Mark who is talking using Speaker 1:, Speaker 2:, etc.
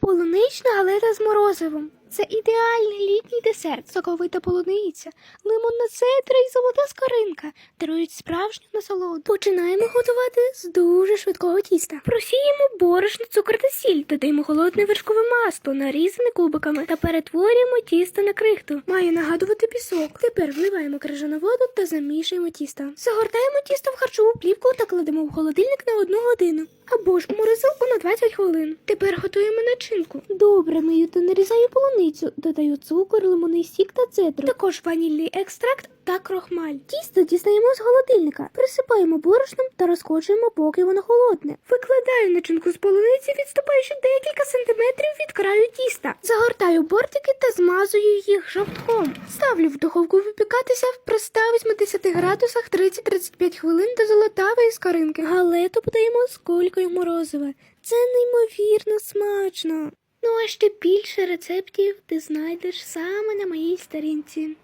Speaker 1: Полунична галета з морозивом. Це ідеальний літній десерт, соковита полуниця, лимонна цедра і золота скоринка дарують справжню насолоду. Починаємо готувати з дуже швидкого тіста. Просіємо борошно, цукор та сіль, додаємо холодне вершкове масло, нарізане кубиками та перетворюємо тісто на крихту. Має нагадувати пісок. Тепер вливаємо крижану воду та замішуємо тісто. Загортаємо тісто в харчову плівку та кладемо в холодильник на одну годину. Або ж морозилку на 20 хвилин. Тепер готуємо начинку. Добре мию та нарізаю полуницю, додаю цукор, лимонний сік та цедру. Також ванільний екстракт та крохмаль. Тісто дістаємо з холодильника, присипаємо борошном та розкочуємо, поки воно холодне. Викладаю начинку з полуниці, відступаючи декілька сантиметрів від краю тіста. Загортаю бортики та змазую їх жовтком. Ставлю в духовку випікатися при 180 градусах 30-35 хвилин до золотавої скоринки. Галету подаємо з колькою морозива. Це неймовірно смачно. Ну а ще більше рецептів ти знайдеш саме на моїй сторінці.